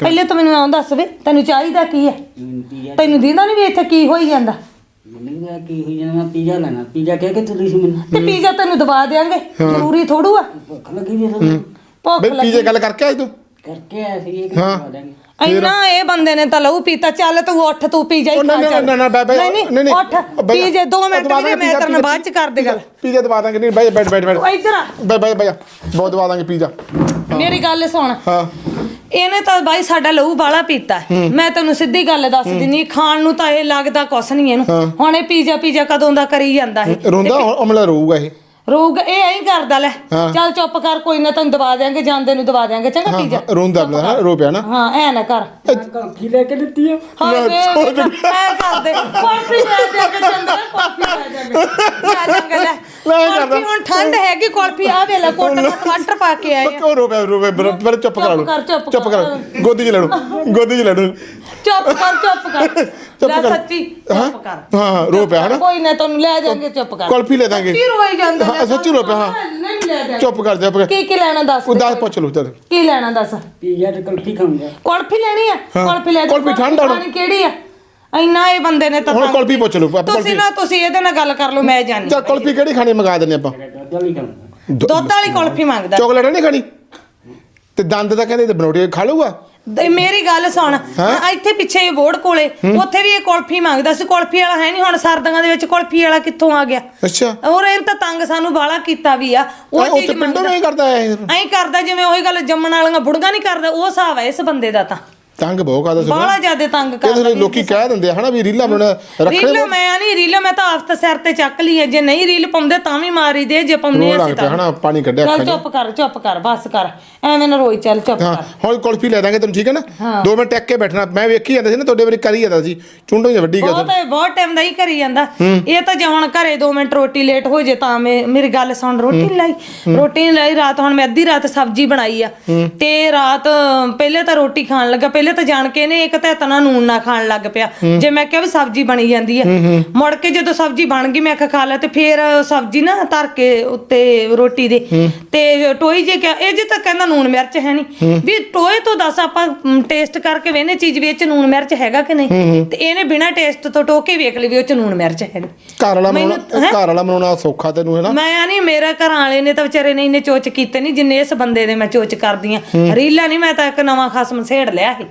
ਪਹਿਲੇ ਤਾਂ ਮੈਨੂੰ ਆਉਂ ਦੱਸ ਵੇ ਤੈਨੂੰ ਚਾਹੀਦਾ ਕੀ ਹੈ? ਪੀਜ਼ਾ ਤੈਨੂੰ ਦੀਦਾ ਨਹੀਂ ਵੀ ਇੱਥੇ ਕੀ ਹੋਈ ਜਾਂਦਾ? ਮੈਨੂੰ ਕਿਹਾ ਕੀ ਹੋਈ ਜਾਣਾ ਮੈਂ ਪੀਜ਼ਾ ਲੈਣਾ ਪੀਜ਼ਾ ਕਹਿ ਕੇ ਤੁਰੀ ਸੀ ਮੈਨੂੰ। ਤੇ ਪੀਜ਼ਾ ਤੈਨੂੰ ਦਵਾ ਦੇਾਂਗੇ ਜ਼ਰੂਰੀ ਥੋੜੂ ਆ। ਭੁੱਖ ਲੱਗੀ ਵੀ ਤੁਹਾਨੂੰ। ਭੁੱਖ ਬਈ ਲੱਗੀ। ਪੀਜੇ ਗੱਲ ਕਰਕੇ ਆਈ ਤੂੰ। ਕਰਕੇ ਆਇਆ ਸੀ ਇਹ ਕਿ ਹਾਂ। ਖਵਾ ਦਾਂਗੇ ਇੰਨਾ ਇਹ ਬੰਦੇ ਨੇ ਤਾਂ ਲਹੂ ਪੀਤਾ ਚੱਲ ਤੂੰ ਉੱਠ ਤੂੰ ਪੀਜ਼ਾ ਹੀ ਉਹ ਨਾ ਖਾ ਨਾ ਚੱਲ। ਨਾ ਨਾ ਬੈ ਬੈ ਨਹੀਂ ਨਹੀਂ ਉੱਠ ਪੀਜ਼ੇ 2 ਮਿੰਟ ਵੀਰੇ ਮੈਂ ਤੇਰੇ ਨਾਲ ਬਾਅਦ ਚ ਕਰ ਦੇ ਗੱਲ ਪੀਜ਼ਾ ਦਵਾ ਦਾਂਗੇ ਨਹੀਂ ਬੈ ਬੈਠ ਬੈਠ ਬੈਠ ਉਹ ਇੱਧਰ ਆ। ਬੈ ਬੈ ਬੈ ਬਹੁਤ ਦਵਾ ਦਾਂਗੇ ਪੀਜ਼ਾ। ਮੇਰੀ ਗੱਲ ਸੁਣ। ਹਾਂ। ਇਹਨੇ ਤਾਂ ਬਾਈ ਸਾਡਾ ਲਹੂ ਬਾਲਾ ਪੀਤਾ ਹੈ। ਮੈਂ ਤੈਨੂੰ ਸਿੱਧੀ ਗੱਲ ਦੱਸ ਦਿੰਨੀ ਖਾਣ ਨੂੰ ਤਾਂ ਇਹ ਲੱਗਦਾ ਕੁਛ ਨਹੀਂ ਇਹਨੂੰ। ਹੁਣ ਇਹ ਪੀਜ਼ਾ ਪੀਜ਼ਾ ਕਦੋਂ ਦਾ ਕਰੀ ਜਾਂਦਾ ਇਹ। ਰੋਂਦਾ ਅਮਲਾ ਰੋਊਗਾ ਇਹ। ਰੋਗ ਇਹ ਐਂ ਕਰਦਾ ਲੈ ਹਾਂ। ਚੱਲ ਚੁੱਪ ਕਰ ਕੋਈ ਨਾ ਤੈਨੂੰ ਦਵਾ ਦਿਆਂਗੇ ਜਾਂਦੇ ਨੂੰ ਦਵਾ ਦਿਆਂਗੇ ਚੰਗਾ ਪੀਜ਼ਾ ਹਾਂ, ਰੋਂਦਾ ਹਾਂ, ਰੋ ਪਿਆ ਨਾ। ਹਾਂ ਐ ਨਾ ਕਰ। ਕਾਫੀ ਲੈ ਕੇ ਦਿੱਤੀ ਆ। ਹਾਏ ਵੇ ਲੈ, ਐ ਕਰਦੇ ਕਾਫੀ ਲੈ ਦੇ ਕੇ ਚੰਦਰ ਕਾਫੀ ਲੈ ਜਾਂਗੇ ਲੈ ਜਾਂਗੇ ਲੈ। ਲੈ ਹੁਣ ਠੰਡ ਹੈਗੀ ਕਾਫੀ ਆ ਵੇਲਾ ਕੋਟ ਦਾ ਸਵੈਟਰ ਪਾ ਕੇ ਆਏ ਆ। ਕਿਉਂ ਰੋ ਪਿਆ ਰੋ ਪਿਆ ਪਰ- ਪਰ ਚੁੱਪ ਕਰਾ ਲਓ। ਕਰ, ਚੁੱਪ ਚੁੱਪ ਕਰ। ਕਰ। ਗੋਦੀ 'ਚ ਲੜੋ ਗੋਦੀ 'ਚ ਲੜੋ ਚੁੱਪ ਕਰ ਚੁੱਪ ਕਰ। ਚੁੱਪ ਲੈ ਕਰ। ਸੱਚੀ ਹਾਂ? ਚੁੱਪ ਕਰ। ਹਾਂ ਹਾਂ, ਰੋ ਪਿਆ ਹਨਾ? ਕੋਈ ਨਾ ਤੈਨੂੰ ਲੈ ਜਾਾਂਗੇ ਚੁੱਪ ਕਰ। ਕੁਲਫੀ ਲੈ ਦਾਂਗੇ। ਕੀ ਰੋਈ ਜਾਂਦਾ ਹਾਂ, ਸੱਚੀ ਰੋ ਪਿਆ, ਹਾਂ। ਨਹੀਂ ਲੈ ਜਾਾਂਗੇ। ਚੁੱਪ ਕਰ ਜਾ ਕੀ ਕੀ ਲੈਣਾ ਦੱਸ ਉਹ ਦੱਸ ਪੁੱਛ ਲਓ ਚੱਲ। ਕੀ ਲੈਣਾ ਦੱਸ। ਪੀਜ਼ਾ ਤੇ ਕੁਲਫੀ ਖਾਊਂਗਾ। ਕੁਲਫੀ ਲੈਣੀ ਆ? ਹਾਂ। ਕੁਲਫੀ ਲੈ ਦੇ। ਕੁਲਫੀ ਠੰਡ ਆ ਨਾ। ਖਾਣੀ ਕਿਹੜੀ ਆ? ਇੰਨਾ ਇਹ ਬੰਦੇ ਨੇ ਤਾਂ ਹੁਣ ਤੰਗ ਕੁਲਫੀ ਪੁੱਛ ਲਓ ਆਪਾਂ ਤੁਸੀਂ ਕੁਲਫੀ ਨਾ ਤੁਸੀਂ ਇਹਦੇ ਨਾਲ ਗੱਲ ਕਰ ਲਓ ਮੈਂ ਜਾਣੀ। ਚੱਲ ਕੁਲਫੀ ਕਿਹੜੀ ਖਾਣੀ ਮੰਗਾ ਦਿੰਦੇ ਆਪਾਂ। ਦੁੱਧ ਵਾਲੀ ਖਾਊਂਗਾ। ਦੁੱਧ ਵਾਲੀ ਕੁਲਫੀ ਮੰਗਦਾ। ਚਾਕਲੇਟ ਨਹੀਂ ਖਾਣੀ? ਤੇ ਦੰਦ ਤਾਂ ਕਹਿੰਦੇ ਤੇ ਬਨੋਟੀ ਖਾ ਲਊਗਾ। ਤੇ ਮੇਰੀ ਗੱਲ ਸੁਣ? ਇੱਥੇ ਪਿੱਛੇ ਇਹ ਬੋਰਡ ਕੋਲੇ ਉੱਥੇ ਵੀ ਇਹ ਕੁਲਫੀ ਮੰਗਦਾ ਸੀ। ਕੁਲਫੀ ਵਾਲਾ ਹੈ ਨਹੀਂ ਹੁਣ ਸਰਦੀਆਂ ਦੇ ਵਿੱਚ ਕੁਲਫੀ ਵਾਲਾ ਕਿੱਥੋਂ ਆ ਗਿਆ? ਅੱਛਾ। ਔਰ ਇਹ ਤਾਂ ਤੰਗ ਸਾਨੂੰ ਬਾਲਾ ਕੀਤਾ ਵੀ ਆ। ਉਹ ਚੀਜ਼ ਪਿੰਡੋਂ ਮੰਗਦਾ। ਨਹੀਂ ਕਰਦਾ ਐਂ ਕਰਦਾ ਜਿਵੇਂ ਉਹੀ ਗੱਲ ਜੰਮਣ ਵਾਲੀਆਂ ਬੁੜਗਾ ਨਹੀਂ ਕਰਦਾ ਉਹ ਹਿਸਾਬ ਹੈ ਇਸ ਬੰਦੇ ਦਾ ਤਾਂ। ਤੰਗ ਬਹੁਤ ਕਰਦਾ ਬਾਲਾ ਜ਼ਿਆਦਾ ਤੰਗ ਕਰਦਾ ਤਾਂ ਲੋਕੀ ਕਹਿ ਦਿੰਦੇ ਹਨਾ ਵੀ ਰੀਲਾ ਬਣਾਉਣਾ ਰੱਖਣੇ ਰੀਲ ਮੈਂ ਨਹੀਂ ਰੀਲ ਮੈਂ ਤਾਂ ਆਫਤ ਸਿਰ ਤੇ ਚੱਕ ਲਈ ਹੈ। ਜੇ ਨਹੀਂ ਰੀਲ ਪਾਉਂਦੇ ਤਾਂ ਵੀ ਮਾਰੀ ਦੇ ਜੇ ਪਾਉਂਦੇ ਅਸੀਂ ਤਾਂ। ਹਨਾ ਪਾਣੀ ਕੱਢਿਆ ਚੱਲ ਚੁੱਪ ਕਰ ਚੁੱਪ ਕਰ ਬਸ ਕਰ। ਐਵੇਂ ਨਾ ਰੋਈ ਚੱਲ ਚੁੱਪ ਹਾਂ ਕਰ। ਹੁਣ ਕੁਲਫੀ ਲੈ ਦਾਂਗੇ ਤੈਨੂੰ ਠੀਕ ਹੈ ਨਾ? ਹਾਂ। ਦੋ ਮਿੰਟ ਟੱਕ ਕੇ ਬੈਠਣਾ। ਮੈਂ ਵੇਖੀ ਜਾਂਦਾ ਸੀ ਨਾ ਤੁਹਾਡੇ ਵਾਰੀ ਕਰੀ ਜਾਂਦਾ ਸੀ। ਚੁੰਡੋ ਜਿਹਾ ਵੱਡੀ ਬਹੁਤ ਗੱਲ ਬਹੁਤ ਟਾਈਮ ਦਾ ਹੀ ਕਰੀ ਜਾਂਦਾ। ਇਹ ਤਾਂ ਜੇ ਹੁਣ ਘਰੇ 2 ਮਿੰਟ ਰੋਟੀ ਲੇਟ ਹੋ ਜੇ ਤਾਂ ਮੈਂ ਮੇਰੀ ਗੱਲ ਸੁਣ ਰੋਟੀ ਲਾਈ। ਰੋਟੀ ਲਾਈ ਰਾਤ ਹੁਣ ਮੈਂ ਅੱਧੀ ਰਾਤ ਸਬਜ਼ੀ ਬਣਾਈ ਆ। ਤੇ ਰਾਤ ਪਹਿਲੇ ਤਾਂ ਰੋਟੀ ਖਾਣ ਲੱਗਾ ਪਹਿਲੇ ਤਾਂ ਜਾਣ ਕੇ ਨੇ ਇੱਕ ਤਾਂ ਤਨਾ ਨੂਨ ਨਾ ਖਾਣ ਲੱਗ ਪਿਆ। ਜੇ ਮੈਂ ਕਿਹਾ ਵੀ ਸਬਜ਼ੀ ਬਣੀ ਜਾਂਦੀ ਆ। ਮੁੜ ਕੇ ਜਦੋਂ ਸਬਜ਼ੀ ਬਣ ਗਈ ਮੈਂ ਕਿਹਾ ਖਾ ਲੈ ਤੇ ਫੇਰ ਸਬਜ਼ੀ ਨਾ ਧਰ ਕੇ ਉੱਤੇ ਰੋਟੀ ਦੇ। ਤੇ ਟੋਈ ਜੇ ਕਿਹਾ ਇਹ ਜੇ ਤਾਂ ਕਹਿੰਦਾ ਨੂਨ ਮਿਰਚ ਹੈ ਨਹੀਂ ਵੀ ਟੋਏ ਤੋਂ ਦੱਸ ਆਪਾਂ ਟੇਸਟ ਕਰਕੇ ਵੇਨੇ ਚੀਜ਼ ਵਿੱਚ ਨੂਨ ਮਿਰਚ ਹੈਗਾ ਕਿ ਨਹੀਂ? ਤੇ ਇਹਨੇ ਬਿਨਾ ਟੇਸਟ ਤੋਂ ਟੋਕੇ ਵੇਖ ਲਈ ਵੀ ਉਹ ਚ ਨੂਨ ਮਿਰਚ ਹੈ ਨਹੀਂ ਘਰ ਵਾਲਾ ਬਣਾਉਣਾ ਘਰ ਵਾਲਾ ਬਣਾਉਣਾ ਸੌਖਾ ਤੈਨੂੰ ਹੈ ਨਾ ਮੈਂ ਨਹੀਂ ਮੇਰਾ ਘਰਾਂ ਵਾਲੇ ਨੇ ਤਾਂ ਵਿਚਾਰੇ ਨੇ ਇੰਨੇ ਚੋਚ ਕੀਤੇ ਨਹੀਂ ਜਿੰਨੇ ਇਸ ਬੰਦੇ ਦੇ ਮੈਂ ਚੋਚ ਕਰਦੀ ਆ। ਰੀਲਾ ਨਹੀਂ ਮੈਂ ਤਾਂ ਇੱਕ ਨਵਾਂ ਖਸਮ ਸੇੜ ਲਿਆ ਸੀ।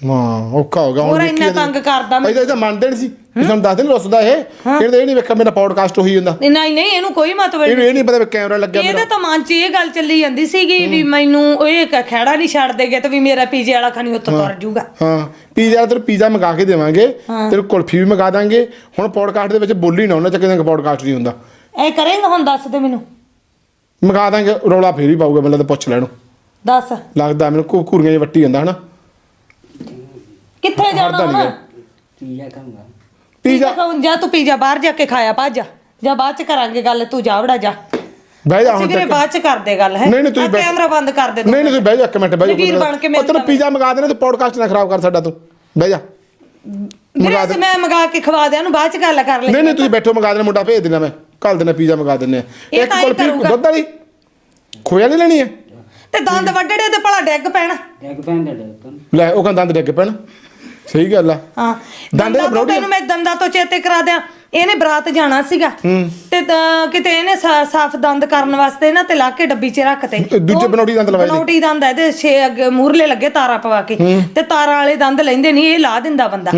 ਹਾਂ ਔਖਾ ਹੋ ਗਿਆ ਹੋਰ ਇੰਨਾ। ਤੰਗ ਕਰਦਾ ਮੈਂ। ਇਹਦਾ ਇਹਦਾ ਮੰਨਦੇ ਨਹੀਂ ਸੀ ਸਾਨੂੰ ਦੱਸ ਦੇਣ ਰੁੱਸਦਾ ਇਹ। ਇਹਦੇ ਇਹ ਨਹੀਂ ਵੇਖਿਆ ਮੇਰਾ ਪੌਡਕਾਸਟ ਹੋਈ ਜਾਂਦਾ ਨਹੀਂ ਨਹੀਂ ਇਹਨੂੰ ਕੋਈ ਮਤਲਬ ਇਹਨੂੰ ਇਹ ਨਹੀਂ ਪਤਾ ਵੀ ਕੈਮਰਾ ਲੱਗਿਆ ਇਹਦੇ ਤਾਂ ਮਨ 'ਚ ਇਹ ਗੱਲ ਚੱਲੀ ਜਾਂਦੀ ਸੀਗੀ ਵੀ ਮੈਨੂੰ ਇਹ ਖਹਿੜਾ ਨਹੀਂ ਛੱਡ ਦੇਗੇ ਤੇ ਵੀ ਮੇਰਾ ਪੀਜੇ ਵਾਲਾ ਖਾਣੀ ਉੱਥੋਂ ਤੁਰ ਜਾਊਗਾ। ਹਾਂ ਪੀਜ਼ਾ ਤੈਨੂੰ ਪੀਜ਼ਾ ਮੰਗਾ ਕੇ ਦੇਵਾਂਗੇ ਤੈਨੂੰ ਕੁਲਫੀ ਵੀ ਮੰਗਾ ਦਾਂਗੇ। ਹੁਣ ਪੌਡਕਾਸਟ ਦੇ ਵਿੱਚ ਬੋਲੀ ਨਾ ਉਹਨਾਂ ਚੱਕੇ ਦਾ ਪੌਡਕਾਸਟ ਨਹੀਂ ਹੁੰਦਾ। ਐ ਕਰੇਗਾ ਹੁਣ ਦੱਸ ਦੇ ਮੈਨੂੰ। ਮੰਗਾ ਦਾਂਗੇ ਰੌਲਾ ਫੇਰ ਹੀ ਪਾਊਗਾ ਮੈਨੂੰ ਤਾਂ ਪੁੱਛ ਲੈਣੋ। ਦੱਸ। ਲੱਗਦਾ ਮੈਨੂੰ ਘੂਰੀਆਂ ਜਿਹਾ ਵੱਟੀ ਜਾਂਦਾ ਹਨਾ? ਕਿੱਥੇ ਜਾਣਾ ਹੁਣ। ਪੀਜ਼ਾ ਖਾਊਂਗਾ। ਪੀਜ਼ਾ ਖਾਉਂ ਜਾ ਤੂੰ ਪੀਜ਼ਾ ਬਾਹਰ ਜਾ ਕੇ ਖਾਇਆ ਭੱਜ ਜਾ। ਜਾਂ ਬਾਅਦ ਚ ਕਰਾਂਗੇ ਗੱਲ ਤੂੰ ਜਾ ਵੜਾ ਜਾ। ਬਹਿ ਜਾ ਹੁਣ ਤੱਕ। ਬਾਅਦ ਚ ਕਰਦੇ ਗੱਲ ਹੈ? ਨਹੀਂ, ਨਹੀਂ, ਤੁਸੀਂ ਬੈਠ- ਕੈਮਰਾ ਬੰਦ ਕਰ ਦੇ ਤੂੰ। ਨਹੀਂ ਨਹੀਂ ਤੁਸੀਂ ਬਹਿ ਜਾ ਇੱਕ ਮਿੰਟ ਬਹਿ ਜਾ ਵੀਰ ਬਣ ਕੇ ਮੇਰੇ ਉਹ ਤੈਨੂੰ ਪੀਜ਼ਾ ਮੰਗਾ ਦੇਣਾ ਤੂੰ ਪੌਡਕਾਸਟ ਨਾ ਖਰਾਬ ਕਰ ਸਾਡਾ ਤੂੰ। ਬਹਿ ਜਾ। ਵੀਰੇ ਅਸੀਂ ਮੈਂ ਮੰਗਾ ਕੇ ਖਵਾ ਦਿਆਂ ਨੂੰ ਬਾਅਦ ਚ ਗੱਲ ਕਰ ਲੈ ਨਹੀਂ ਨਹੀਂ ਤੁਸੀਂ ਬੈਠੋ ਮੰਗਾ ਦੇਣਾ ਮੁੰਡਾ ਭੇਜ ਦੇਣਾ ਮੈਂ। ਕੱਲ ਦੇਣਾ ਪੀਜ਼ਾ ਮੰਗਾ ਦਿੰਨੇ ਆ। ਇਹ ਇੱਕ ਤਾਂ ਹੀ ਕੁਲਫੀ ਕਰੂਗਾ। ਦੁੱਧ ਵਾਲੀ। ਖੋਇਆ ਨਹੀਂ ਲੈਣੀ ਹੈ? ਤੇ ਦੰਦ ਵੱਢੜੇ ਤੇ ਭਲਾ ਡਿੱਗ ਪੈਣਾ। ਡੈਗ ਪੈਂਦਾ ਡੈਗ ਲੈ ਉਹ ਕਹਿੰਦਾ ਦੰਦ ਡਿੱਗ ਪੈਣ। ਸਹੀ ਗੱਲ ਆ। ਹਾਂ। ਦੰਦਾਂ ਬਰੋਡੀ- ਤੈਨੂੰ ਮੈਂ ਦੰਦਾਂ ਤੋਂ ਚੇਤੇ ਕਰਾ ਦਿਆਂ। ਇਹਨੇ ਬਰਾਤ ਜਾਣਾ ਸੀਗਾ। ਤੇ ਤਾਂ ਕਿਤੇ ਇਹਨੇ ਸਾ- ਸਾਫ਼ ਦੰਦ ਕਰਨ ਵਾਸਤੇ ਨਾ ਤੇ ਲਾ ਕੇ ਡੱਬੀ 'ਚ ਰੱਖਤੇ ਇਹ ਦੂਜੇ ਬਣਾਉਟੀ ਦੰਦ ਲਵਾਏ ਨੇ। ਦੰਦ ਆ ਇਹਦੇ ਛੇ ਅੱਗੇ ਮੂਰਲੇ ਲੱਗੇ ਤਾਰਾਂ ਪਵਾ ਕੇ। ਤੇ ਤਾਰਾਂ ਵਾਲੇ ਦੰਦ ਲੈਂਦੇ ਨਹੀਂ ਇਹ ਲਾ ਦਿੰਦਾ ਬੰਦਾ।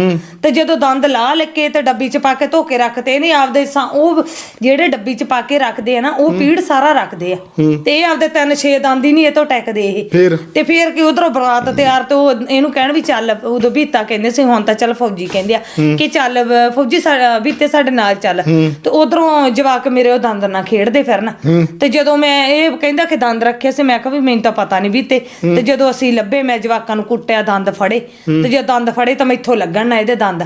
ਤੇ ਜਦੋਂ ਦੰਦ ਲਾ ਲੱਕੇ ਤੇ ਡੱਬੀ 'ਚ ਪਾ ਕੇ ਧੋ ਕੇ ਰੱਖਤੇ ਇਹਨੇ ਆਪਦੇ ਸਾ- ਉਹ ਜਿਹੜੇ ਡੱਬੀ 'ਚ ਪਾ ਕੇ ਰੱਖਦੇ ਆ ਨਾ ਉਹ ਪੀੜ ਸਾਰਾ ਰੱਖਦੇ ਆ। ਤੇ ਇਹ ਆਪਦੇ ਤਿੰਨ ਛੇ ਦੰਦ ਹੀ ਨਹੀਂ ਇਹ ਤੋਂ ਟੈਕਦੇ ਇਹ। ਫੇਰ? ਤੇ ਫੇਰ ਕਿ ਉਧਰੋਂ ਬਰਾਤ ਤਿਆਰ ਤੇ ਉਹ ਇਹਨੂੰ ਕਹਿਣ ਵੀ ਚੱਲ ਉਦੋਂ ਬੀਤਾ ਕਹਿੰਦੇ ਸੀ ਹੁਣ ਤਾਂ ਚੱਲ ਫੌਜੀ ਕਹਿੰਦੇ ਆ ਕਿ ਚੱਲ ਬ- ਫੌਜੀ ਸਾ- ਬੀਤੇ ਸਾਡੇ ਨਾਲ ਚੱਲ। ਤੇ ਉਧਰੋਂ ਜਵਾਕ ਮੇਰੇ ਉਹ ਦੰਦ ਨਾਲ ਖੇਡਦੇ ਫਿਰਨ। ਤੇ ਜਦੋਂ ਮੈਂ ਇਹ ਕਹਿੰਦਾ ਕਿ ਦੰਦ ਰੱਖੇ ਸੀ ਮੈਂ ਕਿਹਾ ਵੀ ਮੈਨੂੰ ਤਾਂ ਪਤਾ ਨਹੀਂ ਬੀਤੇ। ਤੇ ਜਦੋਂ ਅਸੀਂ ਲੱਭੇ ਮੈਂ ਜਵਾਕਾਂ ਨੂੰ ਕੁੱਟਿਆ ਦੰਦ ਫੜੇ। ਤੇ ਜੇ ਦੰਦ ਫੜੇ ਤਾਂ ਮੈਥੋਂ ਲੱਗਣ ਨਾ ਇਹਦੇ ਦੰਦ।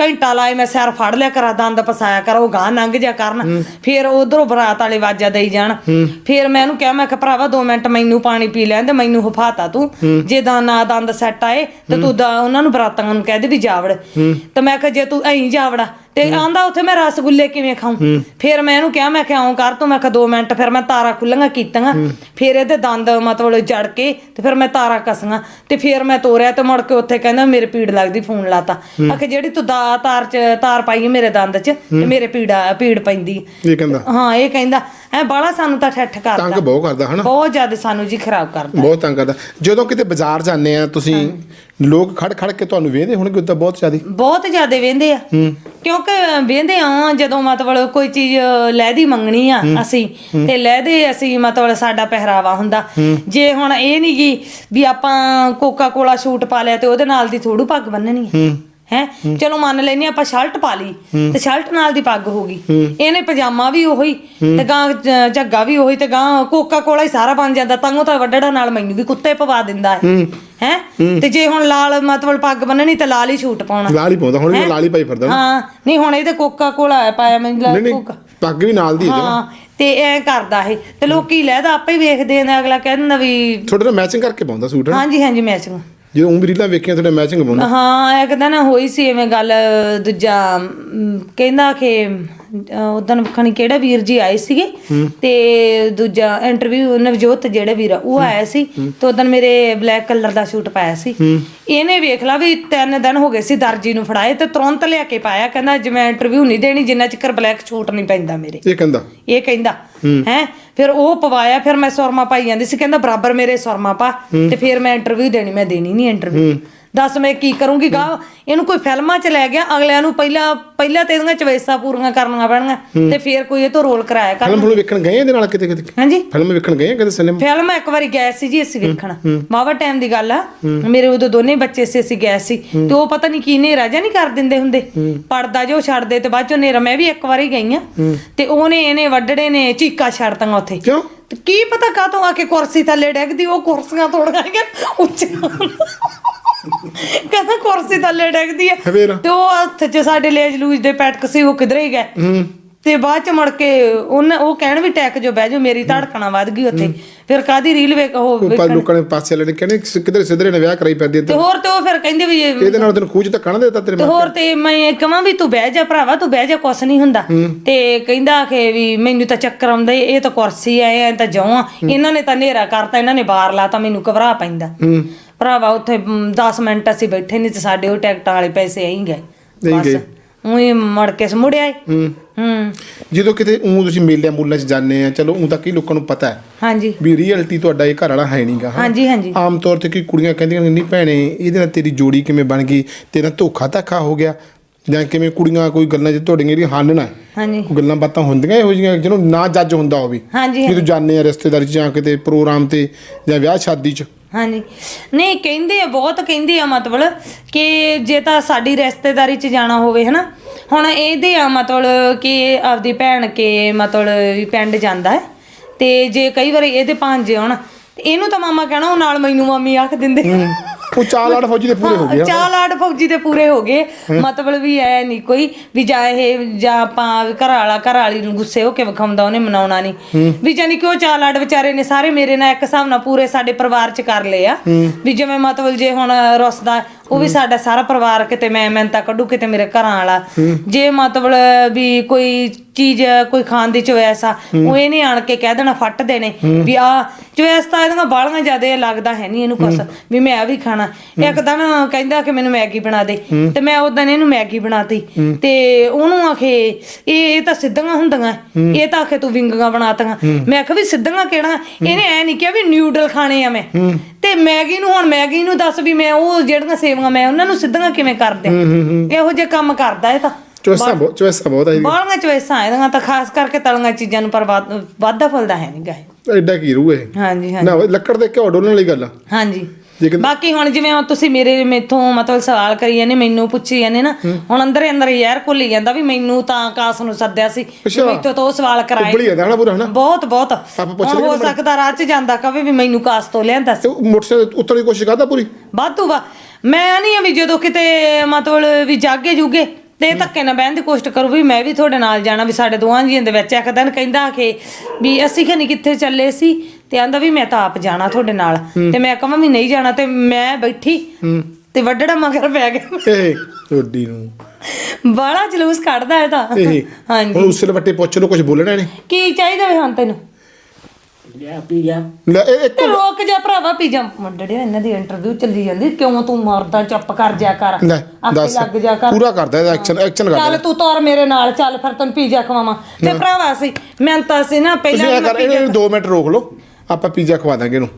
ਘੰਟਾ ਲਾਏ ਮੈਂ ਸਿਰ ਫੜ ਲਿਆ ਕਰਾਂ ਦੰਦ ਪਸਾਇਆ ਕਰ ਉਹ ਗਾਂ ਲੰਘ ਜਾ ਕਰਨ। ਫਿਰ ਉਧਰੋਂ ਬਰਾਤ ਵਾਲੇ ਵਾਜਾ ਦੇਈ ਜਾਣ। ਫਿਰ ਮੈਂ ਇਹਨੂੰ ਕਿਹਾ ਮੈਂ ਕਿਹਾ ਭਰਾਵਾ 2 ਮਿੰਟ ਮੈਨੂੰ ਪਾਣੀ ਪੀ ਲੈਣ ਤੇ ਮੈਨੂੰ ਹਫਾਤਾ ਤੂੰ। ਜੇ ਦਾ ਨਾ ਦੰਦ ਸੈੱਟ ਆਏ ਤੇ ਤੂੰ ਉਹਨਾਂ ਨੂੰ ਬਰਾਤਾਂ ਨੂੰ ਕਹਿ ਦੇ ਵੀ ਜਾਵੜ। ਤੇ ਮੈਂ ਕਿਹਾ ਜੇ ਤੂੰ ਐਂ ਜਾਵੜਾ ਤੇ ਆਂਦਾ ਉੱਥੇ ਮੈਂ ਰਸਗੁੱਲੇ ਕਿਵੇਂ ਖਾਉਂ ਫਿਰ ਮੈਂ ਇਹਨੂੰ ਕਿਹਾ ਮੈਂ ਕਿਹਾ ਆਉਂ ਕਰ ਤੂੰ ਮੈਂ ਕਿਹਾ 2 ਮਿੰਟ ਫਿਰ ਮੈਂ ਤਾਰਾ ਖੁੱਲੀਆਂ ਕੀਤੀਆਂ। ਫਿਰ ਇਹਦੇ ਦੰਦ ਮਤਲਬ ਜੜ ਕੇ ਤੇ ਫਿਰ ਮੈਂ ਤਾਰਾ ਕਸੀਆਂ। ਤੇ ਫਿਰ ਮੈਂ ਤੋਰਿਆ ਤੇ ਮੁੜ ਕੇ ਉੱਥੇ ਕਹਿੰਦਾ ਮੇਰੇ ਪੀੜ ਲੱਗਦੀ ਫੋਨ ਲਾਤਾ। ਆਖੇ ਜਿਹੜੀ ਤੂੰ ਦਾ ਤਾਰ ਚ ਤਾਰ ਪਾਈ ਮੇਰੇ ਦੰਦ ਚ ਤੇ ਮੇਰੇ ਪੀੜਾ ਪੀੜ ਪੈਂਦੀ। ਇਹ ਕਹਿੰਦਾ। ਹਾਂ ਇਹ ਕਹਿੰਦਾ। ਐ ਬਾਲਾ ਸਾਨੂੰ ਤਾਂ ਠੱਠ ਤੰਗ ਕਰਦਾ ਬਹੁਤ ਕਰਦਾ ਹਨਾ? ਬਹੁਤ ਜ਼ਿਆਦਾ ਸਾਨੂੰ ਜੀ ਖਰਾਬ ਕਰਦਾ। ਬਹੁਤ ਤੰਗ ਕਰਦਾ। ਜਦੋਂ ਕਿਤੇ ਬਾਜ਼ਾਰ ਜਾਂਦੇ ਆ ਤੁਸੀਂ ਲੋਕ ਖੜ ਖੜ ਕੇ ਤੁਹਾਨੂੰ ਵੇਖਦੇ ਹੋਣਗੇ ਉਦਾਂ ਬਹੁਤ ਜ਼ਿਆਦਾ। ਬਹੁਤ ਜ਼ਿਆਦਾ ਵੇਂਦੇ ਆ। ਕਿਉਂਕਿ ਵੇਂਦੇ ਆ ਜਦੋਂ ਮਤਲਬ ਕੋਈ ਚੀਜ਼ ਲੈਦੀ ਮੰਗਣੀ ਆ ਅਸੀਂ ਤੇ ਲੈਦੇ ਅਸੀਂ ਮਤਲਬ ਸਾਡਾ ਪਹਿਰਾਵਾ ਹੁੰਦਾ। ਜੇ ਹੁਣ ਇਹ ਨਹੀਂ ਗੀ ਵੀ ਆਪਾਂ ਕੋਕਾ ਕੋਲਾ ਸੂਟ ਪਾ ਲਿਆ ਤੇ ਉਹਦੇ ਨਾਲ ਦੀ ਥੋੜੂ ਪੱਗ ਬੰਨਣੀ ਹੈ। ਹੈ? ਚਲੋ ਮੰਨ ਲੈਨੇ ਆਪਾਂ ਸ਼ਰਟ ਪਾ ਲਈ ਤੇ ਸ਼ਰਟ ਨਾਲ ਦੀ ਪੱਗ ਹੋ ਗਈ। ਇਹਨੇ ਪਜਾਮਾ ਵੀ ਉਹੀ ਤੇ ਗਾਂ ਝੱਗਾ ਵੀ ਉਹੀ ਤੇ ਗਾਂ ਕੋਕਾ ਕੋਲਾ ਹੀ ਸਾਰਾ ਬਣ ਜਾਂਦਾ। ਤਾਂ ਤਾਂ ਵੱਡੜਾ ਨਾਲ ਮੈਨੂੰ ਵੀ ਕੁੱਤੇ ਪਵਾ ਦਿੰਦਾ ਹੈ। ਹੈ? ਤੇ ਜੇ ਹੁਣ ਲਾਲ ਮਤਲਬ ਪੱਗ ਬੰਨਣੀ ਤੇ ਲਾਲ ਹੀ ਸੂਟ ਪਾਉਣਾ। ਲਾਲ ਹੀ ਪਾਉਂਦਾ ਹੁਣ ਵੀ ਲਾਲ ਹੀ ਪਾਈ ਫਿਰਦਾ ਨਾ। ਹਾਂ ਨਹੀਂ ਹੁਣ ਇਹਦੇ ਕੋਕਾ ਕੋਲਾ ਪਾਇਆ ਮੈਨੂੰ ਨਹੀਂ ਨਹੀਂ ਕੋਕਾ। ਪੱਗ ਵੀ ਨਾਲ ਦੀ ਹੈ ਜਮਾਂ। ਹਾਂ ਤੇ ਐ ਕਰਦਾ ਇਹ। ਤੇ ਲੋਕੀ ਲੈਦਾ ਆਪੇ ਹੀ ਵੇਖਦੇ ਨੇ ਅਗਲਾ ਕਹਿੰਦਾ ਵੀ ਤੁਹਾਡੇ ਨਾਲ ਮੈਚਿੰਗ ਕਰਕੇ ਪਾਉਂਦਾ ਸੂਟ ਹਨਾ? ਹਾਂਜੀ ਹਾਂਜੀ ਮੈਚਿੰਗ ਜਦੋਂ ਉਹ ਵੀ ਰੀਲਾਂ ਵੇਖੀਆਂ ਤੁਹਾਡੇ ਮੈਚਿੰਗ ਪਾਉਂਦਾ। ਹਾਂ ਇੱਕ ਦਿਨ ਹੋਈ ਸੀ ਐਵੇਂ ਗੱਲ ਦੂਜਾ ਅਮ, ਕਹਿੰਦਾ ਕਿ ਉਦੋਂ ਖਣੀ ਕਿਹੜਾ ਵੀਰ ਜੀ ਆਏ ਸੀਗੇ ਤੇ ਦੂਜਾ ਇੰਟਰਵਿਊ ਨਵਜੋਤ ਜਿਹੜੇ ਵੀਰ ਆ, ਉਹ ਆਇਆ ਸੀ ਤੇ ਉਦੋਂ ਮੇਰੇ ਬਲੈਕ ਕਲਰ ਦਾ ਸੂਟ ਪਾਇਆ ਸੀ। ਇਹਨੇ ਵੇਖ ਲਾ ਵੀ ਤਿੰਨ ਦਿਨ ਹੋ ਗਏ ਸੀ ਦਰਜੀ ਨੂੰ ਫੜਾਏ ਤੇ ਤੁਰੰਤ ਲਿਆ ਕੇ ਪਾਇਆ ਕਹਿੰਦਾ ਅੱਜ ਮੈਂ ਇੰਟਰਵਿਊ ਨਹੀਂ ਦੇਣੀ ਜਿੰਨਾ ਚਿਰ ਬਲੈਕ ਸੂਟ ਨਹੀਂ ਪੈਂਦਾ ਮੇਰੇ। ਇਹ ਕਹਿੰਦਾ। ਇਹ ਕਹਿੰਦਾ। ਹੈ। ਫਿਰ ਉਹ ਪਵਾਇਆ ਫਿਰ ਮੈਂ ਸੁਰਮਾ ਪਾਈ ਜਾਂਦੀ ਸੀ ਕਹਿੰਦਾ ਬਰਾਬਰ ਮੇਰੇ ਸੁਰਮਾ ਪਾ ਤੇ ਫਿਰ ਮੈਂ ਇੰਟਰਵਿਊ ਦੇਣੀ ਮੈਂ ਦੇਣੀ ਨਹੀਂ ਇੰਟਰਵਿਊ ਦੱਸ ਮੈਂ ਕੀ ਕਰੂੰਗੀ ਗਾ ਇਹਨੂੰ ਕੋਈ ਫਿਲਮਾਂ 'ਚ ਲੈ ਗਿਆ ਅਗਲਿਆਂ ਨੂੰ ਪਹਿਲਾਂ ਪਹਿਲਾਂ ਤੇ ਇਹਦੀਆਂ ਚਵੇਸਾ ਪੂਰੀਆਂ ਕਰਨੀਆਂ ਪੈਣਗੀਆਂ ਤੇ ਫਿਰ ਕੋਈ ਇਹ ਤੋਂ ਰੋਲ ਕਰਾਇਆ ਕਰ ਫਿਲਮ ਫੁਲ ਵੇਖਣ ਗਏ ਇਹਦੇ ਨਾਲ ਕਿਤੇ ਕਿਤੇ? ਹਾਂਜੀ। ਫਿਲਮ ਵੇਖਣ ਗਏ ਆ ਕਿਤੇ ਸਿਨੇਮਾ ਫਿਲਮ ਇੱਕ ਵਾਰੀ ਗਏ ਸੀ ਜੀ ਅਸੀਂ ਵੇਖਣ। ਮਾਵਾ ਟਾਈਮ ਦੀ ਗੱਲ ਆ। ਮੇਰੇ ਉਦੋਂ ਦੋਨੇ ਬੱਚੇ ਸੀ ਅਸੀਂ ਗਏ ਸੀ। ਤੇ ਉਹ ਪਤਾ ਨਹੀਂ ਕੀ ਨੇਰਾ ਜਾਂ ਨਹੀਂ ਕਰ ਦਿੰਦੇ ਹੁੰਦੇ। ਪੜਦਾ ਜੋ ਛੱਡਦੇ ਤੇ ਬਾਅਦ ਚੋਂ ਨੇਰਾ ਮੈਂ ਵੀ ਇੱਕ ਵਾਰੀ ਗਈ ਆ। ਤੇ ਉਹਨੇ ਇਹਨੇ ਵੱਡੜੇ ਨੇ ਚੀਕਾ ਛੱਡਤਾਂ ਉੱਥੇ। ਕਿਉਂ? ਤੇ ਕੀ ਪਤਾ ਕਾਤੋਂ ਆ ਕੇ ਕੁਰਸੀ ਥੱਲੇ ਡੈਗਦੀ ਉਹ ਕੁਰਸੀਆਂ ਤੋੜ ਗਈਆਂ ਉੱਚੀ ਕਹਿੰਦਾ ਕੁਰਸੀ ਥੱਲੇ ਡੈਗਦੀ ਆ। ਫੇਰ? ਤੇ ਉਹ ਹੱਥ 'ਚ ਸਾਡੇ ਲੇਜ ਲੂਜ ਦੇ ਪੈਟਕ ਸੀ ਉਹ ਕਿਧਰੇ ਹੀ ਗਏ। ਹੂੰ। ਤੇ ਬਾਅਦ ਚ ਮੁੜ ਕੇ ਉਹਨੇ ਉਹ ਕਹਿਣ ਵੀ ਟੈਕ ਜੋ ਬਹਿ ਜਾਓ ਮੇਰੀ ਧੜਕਣਾ ਵੱਧ ਗਈ ਉੱਥੇ। ਫਿਰ ਕਾਦੀ ਰੀਲ ਵੇਖ ਉਹ ਪਰ ਲੋਕਾਂ ਨੇ ਪਾਸੇ ਲੈਣੇ ਕਹਿੰਦੇ ਕਿ ਕਿਧਰੇ ਸਿਧਰੇ ਨੇ ਵਿਆਹ ਕਰਾਈ ਪੈਂਦੀ ਤੇ ਹੋਰ ਤੇ ਉਹ ਫਿਰ ਕਹਿੰਦੇ ਵੀ ਇਹ- ਇਹਦੇ ਨਾਲ ਤੈਨੂੰ ਖੂਜ ਧੱਕਾ ਨਾ ਦੇਤਾ ਤੇਰੇ ਤੇ ਹੋਰ ਤੇ ਮੈਂ ਕਹਾਂ ਵੀ ਤੂੰ ਬਹਿ ਜਾ ਭਰਾਵਾ ਤੂੰ ਬਹਿ ਜਾ ਕੁਛ ਨਹੀਂ ਹੁੰਦਾ। ਤੇ ਕਹਿੰਦਾ ਕਿ ਵੀ ਮੈਨੂੰ ਤਾਂ ਚੱਕਰ ਆਉਂਦਾ ਈ, ਇਹ ਤਾਂ ਕੁਰਸੀ ਐ ਐ ਤਾਂ ਜਉਂ ਆ। ਇਹਨਾਂ ਨੇ ਤਾਂ ਹਨੇਰਾ ਕਰਤਾ ਇਹਨਾਂ ਨੇ ਬਾਹਰ ਲਾਤਾ ਮੈਨੂੰ ਘਬਰਾ ਪੈਂਦਾ। ਹੂੰ। ਭਰਾਵਾ ਉੱਥੇ 10 ਮਿੰਟ ਅਸੀਂ ਬੈਠੇ ਨਹੀਂ ਤੇ ਸਾਡੇ ਉਹ ਟਿਕਟਾਂ ਵਾਲੇ ਪੈਸੇ ਐਂ ਗਏ। ਨਹੀਂ ਗਏ। ਉਹੀ ਮੜ ਕੇ ਮੁੜਿਆ ਈ। ਹੂੰ। ਹੂੰ। ਜਦੋਂ ਕਿਤੇ ਉਹ ਤੁਸੀਂ ਮੇਲਿਆਂ ਮੂਲਿਆਂ 'ਚ ਜਾਂਦੇ ਆ ਚਲੋ ਉਹ ਤਾਂ ਕਈ ਲੋਕਾਂ ਨੂੰ ਪਤਾ ਹੈ ਹਾਂਜੀ। ਵੀ ਰੀਅਲਟੀ ਤੁਹਾਡਾ ਇਹ ਘਰ ਵਾਲਾ ਹੈ ਨਹੀਂਗਾ ਹਾਂਜੀ ਹਾਂਜੀ। ਆਮ ਤੌਰ ਤੇ ਕਿ ਕੁੜੀਆਂ ਕਹਿੰਦੀਆਂ ਨੇ ਨਹੀਂ ਭੈਣੇ ਇਹਦੇ ਨਾਲ ਤੇਰੀ ਜੋੜੀ ਕਿਵੇਂ ਬਣ ਗਈ? ਤੇਰਾ ਧੋਖਾ ਧੱਕਾ ਹੋ ਗਿਆ। ਜਾਂ ਕਿਵੇਂ ਕੁੜੀਆਂ ਕੋਈ ਗੱਲਾਂ ਚ ਤੁਹਾਡੀਆਂ ਜਿਹੜੀਆਂ ਹਾਨਣਾ ਹੈ ਹਾਂਜੀ। ਕੋਈ ਗੱਲਾਂ ਬਾਤਾਂ ਹੁੰਦੀਆਂ ਇਹੋ ਜਿਹੀਆਂ ਜਿਹਨੂੰ ਨਾ ਜੱਜ ਹੁੰਦਾ ਹੋਵੇ ਹਾਂਜੀ ਜਦੋਂ ਜਾਂਦੇ ਆ ਰਿਸ਼ਤੇਦਾਰੀ 'ਚ ਜਾਂ ਕਿਤੇ ਪ੍ਰੋਗਰਾਮ ਤੇ ਜਾਂ ਵਿਆਹ ਸ਼ਾਦੀ 'ਚ ਹਾਂਜੀ। ਨਹੀਂ, ਕਹਿੰਦੇ ਆ, ਬਹੁਤ ਕਹਿੰਦੇ ਆ ਮਤਲਬ ਕਿ ਜੇ ਤਾਂ ਸਾਡੀ ਰਿਸ਼ਤੇਦਾਰੀ 'ਚ ਜਾਣਾ ਹੋਵੇ, ਹਨਾ। ਹੁਣ ਇਹਦੇ ਆ ਮਤਲਬ ਕਿ ਆਪਦੀ ਭੈਣ ਕੇ ਮਤਲਬ ਵੀ ਪਿੰਡ ਜਾਂਦਾ ਹੈ। ਤੇ ਜੇ ਕਈ ਵਾਰੀ ਇਹਦੇ ਭਾਂਜੇ ਹੋਣ ਤੇ ਇਹਨੂੰ ਤਾਂ ਮਾਮਾ ਕਹਿਣਾ, ਉਹ ਨਾਲ ਮੈਨੂੰ ਮੰਮੀ ਆਖ ਦਿੰਦੇ। ਉਹ ਚਾਲ ਆੜ ਫੌਜੀ ਦੇ ਪੂਰੇ ਹੋ ਗਏ ਹਾਂ, ਚਾਰ ਫੌਜੀ ਦੇ ਪੂਰੇ ਹੋ ਗਏ। ਮਤਲਬ ਵੀ ਐ ਨਹੀਂ ਕੋਈ ਵੀ ਜਾਂ ਇਹ ਜਾਂ ਆਪਾਂ ਘਰ ਵਾਲਾ ਘਰ ਵਾਲੀ ਨੂੰ ਗੁੱਸੇ ਹੋ ਕੇ ਵਿਖਾਉਂਦਾ ਉਹਨੇ ਮਨਾਉਣਾ ਨਹੀਂ ਵੀ ਜਾਨੀ ਕਿ ਉਹ ਚਾਰ ਲਾਡ ਵਿਚਾਰੇ ਨੇ ਸਾਰੇ ਮੇਰੇ ਨਾਲ ਇੱਕ ਹਿਸਾਬ ਨਾਲ ਪੂਰੇ ਸਾਡੇ ਪਰਿਵਾਰ ਚ ਕਰ ਲਏ ਆ। ਵੀ ਜਿਵੇਂ ਮਤਲਬ ਜੇ ਹੁਣ ਰੁੱਸਦਾ ਉਹ ਵੀ ਸਾਡਾ ਸਾਰਾ ਪਰਿਵਾਰ ਕਿਤੇ ਮੈਂ ਮੈਂ ਤਾਂ ਕੱਢੂ ਕਿਤੇ ਮੇਰੇ ਘਰਾਂ ਵਾਲਾ। ਜੇ ਮਤਲਬ ਵੀ ਕੋਈ ਚੀਜ਼ ਕੋਈ ਖਾਣ ਦੀ ਚੋਇਸ ਆ ਉਹ ਇਹਨੇ ਆਣ ਕੇ ਕਹਿ ਦੇਣਾ ਫੱਟ ਦੇਣੇ ਵੀ ਆ ਚੋਇਸ ਤਾਂ ਇਹਦੀਆਂ ਬਾਲੀਆਂ ਜ਼ਿਆਦਾ ਲੱਗਦਾ ਹੈ ਨਹੀਂ ਇਹਨੂੰ ਕੁਛ। ਵੀ ਮੈਂ ਆ ਵੀ ਖਾਣਾ। ਇੱਕ ਦਿਨ ਕਹਿੰਦਾ ਕਿ ਮੈਨੂੰ ਮੈਗੀ ਬਣਾ ਦੇ ਤੇ ਮੈਂ ਉਦੋਂ ਇਹਨੂੰ ਮੈਗੀ ਬਣਾਤੀ। ਤੇ ਉਹਨੂੰ ਆਖੇ ਇਹ ਇਹ ਤਾਂ ਸਿੱਧੀਆਂ ਹੁੰਦੀਆਂ। ਇਹ ਤਾਂ ਆਖੇ ਤੂੰ ਵਿੰਗੀਆਂ ਬਣਾਤੀਆਂ। ਮੈਂ ਆਖਿਆ ਵੀ ਸਿੱਧੀਆਂ ਕਿਹੜਾ ਇਹਨੇ ਐ ਨਹੀਂ ਕਿਹਾ ਵੀ ਨਿਊਡਲ ਖਾਣੇ ਆ ਮੈਂ। ਤੇ ਮੈਗੀ ਨੂੰ ਹੁਣ ਮੈਗੀ ਨੂੰ ਦੱਸ ਵੀ ਮੈਂ ਉਹ ਜਿਹੜੀਆਂ ਸੇਵੀਆਂ ਮੈਂ ਉਹਨਾਂ ਨੂੰ ਸਿੱਧੀਆਂ ਕਿਵੇਂ ਕਰ ਦਿਆਂ ਇਹੋ ਜਿਹੇ ਕੰਮ ਕਰਦਾ ਇਹ ਤਾਂ। ਚੋਇਸਾਂ ਬਹੁਤ ਚੋਇਸਾਂ ਬਹੁਤ ਹੈ ਬਾਲੀਆਂ ਚੋਇਸਾਂ ਇਹਦੀਆਂ ਤਾਂ ਖਾਸ ਕਰਕੇ ਤਲੀਆਂ ਚੀਜ਼ਾਂ ਨੂੰ ਪਰ ਵਾਧ- ਫੁੱਲਦਾ ਹੈ ਨਹੀਂ ਗਾ ਐਡਾ ਕੀ ਰੂ ਇਹ? ਹਾਂਜੀ ਹਾਂਜੀ। ਨਾ ਲੱਕੜ ਦੇ ਘਿਓ ਡੋਲਣ ਵਾਲੀ ਗੱਲ ਆ। ਹਾਂਜੀ। ਕਿ- ਬਾਕੀ ਹੁਣ ਜਿਵੇਂ ਹੁਣ ਤੁਸੀਂ ਮੇਰੇ ਮੇਥੋਂ ਮਤਲਬ ਸਵਾਲ ਕਰੀ ਜਾਂਦੇ ਮੈਨੂੰ ਪੁੱਛੀ ਜਾਂਦੇ ਨਾ ਹੁਣ ਅੰਦਰ ਅੰਦਰ ਯਾਰ ਭੁੱਲੀ ਜਾਂਦਾ ਵੀ ਮੈਨੂੰ ਤਾਂ ਕਾਸ ਨੂੰ ਸੱਦਿਆ ਸੀ ਵੀ ਅੱਛਾ। ਮੈਥੋਂ ਤਾਂ ਉਹ ਸਵਾਲ ਕਰਾਏ। ਉੱਬਲੀ ਜਾਂਦਾ ਹਨਾ ਪੂਰਾ ਹਨਾ? ਬਹੁਤ ਬਹੁਤ। ਪੁੱਛ ਹੁਣ ਹੋ ਸਕਦਾ ਰਾਹ ਚ ਜਾਂਦਾ ਕਵੇ ਵੀ ਮੈਨੂੰ ਕਾਸ ਤੋਂ ਲਿਆਂਦਾ ਸੀ। ਤੇ ਉਹ ਮੋਟਰਸਾਈਕਲ ਉੱਤਰ ਦੀ ਕੋਸ਼ਿਸ਼ ਕਰਦਾ ਪੂਰੀ? ਵਾਧੂ ਵਾ। ਮੈਂ ਨਹੀਂ ਆ ਵੀ ਜਦੋਂ ਕਿਤੇ ਮਤਲਬ ਵੀ ਜਾਗੇ ਜੂਗੇ ਤੇ ਇਹ ਧੱਕੇ ਨਾਲ ਬਹਿਣ ਦੀ ਕੋਸ਼ਿਸ਼ ਕਰੂ ਵੀ ਮੈਂ ਵੀ ਤੁਹਾਡੇ ਨਾਲ ਜਾਣਾ ਵੀ ਸਾਡੇ ਦੋਵਾਂ ਜੀਆਂ ਦੇ ਵਿੱਚ ਇੱਕ ਦਿਨ ਕਹਿੰਦਾ ਕਿ ਵੀ ਅਸੀਂ ਖਨੀ ਕਿੱਥੇ ਚੱਲੇ ਸੀ ਤੇ ਆਂਦਾ ਵੀ ਮੈਂ ਤਾਂ ਆਪ ਜਾਣਾ ਤੁਹਾਡੇ ਨਾਲ। ਤੇ ਮੈਂ ਕਹਾਂ ਵੀ ਨਹੀਂ ਜਾਣਾ ਤੇ ਮੈਂ ਬੈਠੀ। ਤੇ ਵੱਡੜਾ ਮਗਰ ਪੈ ਗਿਆ। ਇਹ ਛੋਡੀ ਨੂੰ। ਬਾਲਾ ਜਲੂਸ ਕੱਢਦਾ ਹੈ ਤਾਂ। ਇਹ ਹਾਂਜੀ। ਹੁਣ ਉਸੇ ਵੱਟੇ ਪੁੱਛ ਲੋ ਕੁਝ ਬੋਲਣਾ ਇਹਨੇ? ਕੀ ਚਾਹੀਦਾ ਵੇ ਹੁਣ ਤੈਨੂੰ? ਲਿਆ ਪੀ ਜਾ ਲੈ ਇਹ ਇੱਕ ਤੇ ਰੋਕ ਜਾ ਭਰਾਵਾ ਪੀ ਜਾ ਮੁੰਡੜੇ ਇਹਨਾਂ ਦੀ ਇੰਟਰਵਿਊ ਚੱਲੀ ਜਾਂਦੀ। ਕਿਉਂ ਤੂੰ ਮਰਦਾ ਚੁੱਪ ਕਰ ਜਾ ਕਰ। ਲੈ ਆਪੇ ਦੱਸ। ਲੱਗ ਜਾ ਕਰ। ਪੂਰਾ ਕਰਦਾ ਇਹਦਾ ਐਕਸ਼ਨ ਐਕਸ਼ਨ ਚੱਲ ਕਰਦਾ ਤੂੰ ਤੋਰ ਮੇਰੇ ਨਾਲ ਚੱਲ ਫਿਰ ਤੈਨੂੰ ਪੀਜ਼ਾ ਖਵਾਵਾਂ। ਤੇ ਭਰਾਵਾ ਸੀ ਮੈਂ ਤਾਂ ਸੀ ਨਾ ਤੁਸੀਂ ਪਹਿਲਾਂ ਇਹ ਵੀ ਮੈਂ ਕਰ ਇਹਨੂੰ 2 ਮਿੰਟ ਰੋਕ ਲਓ। ਆਪਾਂ ਪੀਜ਼ਾ ਖਵਾ ਦਾਂਗੇ ਇਹਨੂੰ।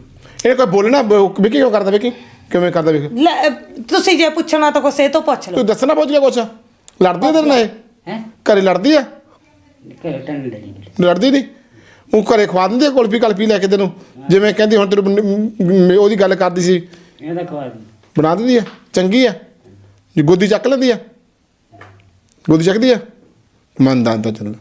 ਇਹ ਕੋਈ ਬੋਲਣਾ ਬ- ਵਿੱਕੀ ਕਿਉਂ ਕਰਦਾ ਵਿੱਕੀ? ਕਿਵੇਂ ਕਰਦਾ ਵਿੱਕੀ? ਲੈ, ਤੁਸੀਂ ਜੇ ਪੁੱਛਣਾ ਤਾਂ ਕੋਸੇ ਤੋਂ ਪੁੱਛ ਲਓ। ਤੂੰ ਦੱਸਣਾ ਪੁੱਛ ਗਿਆ ਕੁਛ। ਲੜਦੀ ਆ ਤੇਰੇ ਨਾਲ ਇਹ? ਹੈ? ਘਰੇ ਲੜਦੀ ਆ? ਘਰੇ ਟੰਨ ਲਈ ਲੜਦੀ। ਨਹੀਂ? ਉਹ ਘਰੇ ਖਵਾ ਦਿੰਦੀ ਆ ਕੁਲਫੀ ਕਲਫੀ ਲੈ ਕੇ ਤੈਨੂੰ। ਜਿਵੇਂ ਕਹਿੰਦੀ ਹੁਣ ਤੈਨੂੰ ਮ- ਉਹਦੀ ਗੱਲ ਕਰਦੀ ਸੀ। ਇਹਦਾ ਖਵਾ ਦੇ ਬਣਾ ਦਿੰਦੀ ਆ? ਚੰਗੀ ਆ? ਜੀ ਗੋਦੀ ਚੱਕ ਲੈਂਦੀ ਆ? ਗੋਦੀ ਚੱਕਦੀ ਆ? ਮੰਨਦਾ ਤਾਂ ਚੱਲ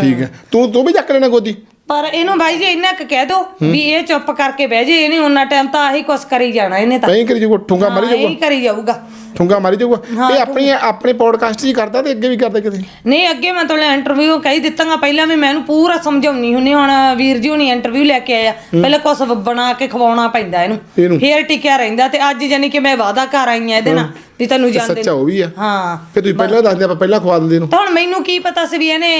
ਠੀਕ ਹੈ ਤੂੰ ਤੂੰ ਵੀ ਚੱਕ ਲੈਣਾ ਗੋਦੀ। ਪਰ ਇਹਨੂੰ ਬਾਈ ਜੀ ਇੰਨਾ ਕੁ ਕਹਿ ਦੋ ਵੀ ਇਹ ਚੁੱਪ ਕਰਕੇ ਬਹਿ ਜੇ ਇਹਨੇ ਉਹਨਾਂ ਟਾਈਮ ਤਾਂ ਆਹੀ ਕੁਛ ਕਰੀ ਜਾਣਾ ਇਹਨੇ ਤਾਂ। ਨਹੀਂ ਕਰੀ ਜਾਊਗਾ ਠੁੰਗਾ ਮਾਰੀ ਹਾਂ, ਇਹੀ ਜਾਊਗਾ ਕਰੀ ਜਾਊਗਾ। ਠੁੰਗਾ ਮਾਰੀ ਜਾਊਗਾ। ਇਹ ਆਪਣੀ ਆਪਣੇ ਪੋਡਕਾਸਟ 'ਚ ਹੀ ਕਰਦਾ ਤੇ ਅੱਗੇ ਵੀ ਕਰਦਾ ਕਿਤੇ? ਨਹੀਂ ਅੱਗੇ ਮੈਂ ਤੁਹਾਨੂੰ ਇੰਟਰਵਿਊ ਕਹੀ ਦਿੱਤਾਂਗਾ। ਪਹਿਲਾਂ ਵੀ ਮੈਂ ਇਹਨੂੰ ਪੂਰਾ ਸਮਝਾਉਣੀ ਹੁੰਨੀ ਹੁਣ ਵੀਰ ਜੀ ਹੁਣੀ ਇੰਟਰਵਿਊ ਲੈ ਕੇ ਆਇਆ ਪਹਿਲਾਂ ਕੁਛ ਬਣਾ ਕੇ ਖਵਾਉਣਾ ਪੈਂਦਾ ਇਹਨੂੰ। ਫੇਰ ਟਿਕਿਆ ਰਹਿੰਦਾ ਤੇ ਅੱਜ ਜਾਨੀ ਕਿ ਮੈਂ ਵਾਅਦਾ ਕਰ ਆਈ ਆ ਇਹਦੇ ਨਾਲ ਵੀ ਤੈਨੂੰ ਤੇ ਜਾਂਦੇ ਸੱਚਾ ਉਹ ਵੀ ਆ। ਹਾਂ। ਫਿਰ ਤੁਸੀਂ ਪਹਿਲਾਂ ਦੱਸਦੇ ਆਪਾਂ ਪਹਿਲਾਂ ਖਵਾ ਦਿੰਦੇ ਤਾਂ ਹੁਣ ਮੈਨੂੰ ਕੀ ਪਤਾ ਸੀ ਵੀ ਇਹਨੇ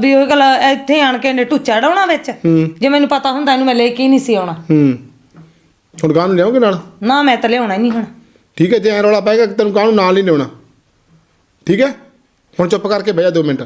ਵੀ ਉਹ ਗੱਲ ਇੱਥੇ ਆਣ ਕੇ ਇਹਨੇ ਟੁੱਚਾ ਡਾਉਣਾ ਵਿੱਚ? ਜੇ ਮੈਨੂੰ ਪਤਾ ਹੁੰਦਾ ਇਹਨੂੰ ਮੈਂ ਲੈ ਕੇ ਹੀ ਨਹੀਂ ਸੀ ਆਉਣਾ। ਹੂੰ। ਹੁਣ ਗਾਂ ਨੂੰ ਲਿਆਓਗੇ ਨਾਲ? ਨਾ ਮੈਂ ਤਾਂ ਲਿਆਉਣਾ ਹੀ ਨਹੀਂ ਹੁਣ। ਠੀਕ ਹੈ, ਜੇ ਐਂ ਰੌਲਾ ਪਏਗਾ ਕਿ ਤੈਨੂੰ ਕਾਹਨੂੰ ਨਾਲ ਨਹੀਂ ਲਿਆਉਣਾ? ਠੀਕ ਹੈ? ਹੁਣ ਚੁੱਪ ਕਰਕੇ ਬਹਿ ਜਾ 2 ਮਿੰਟ।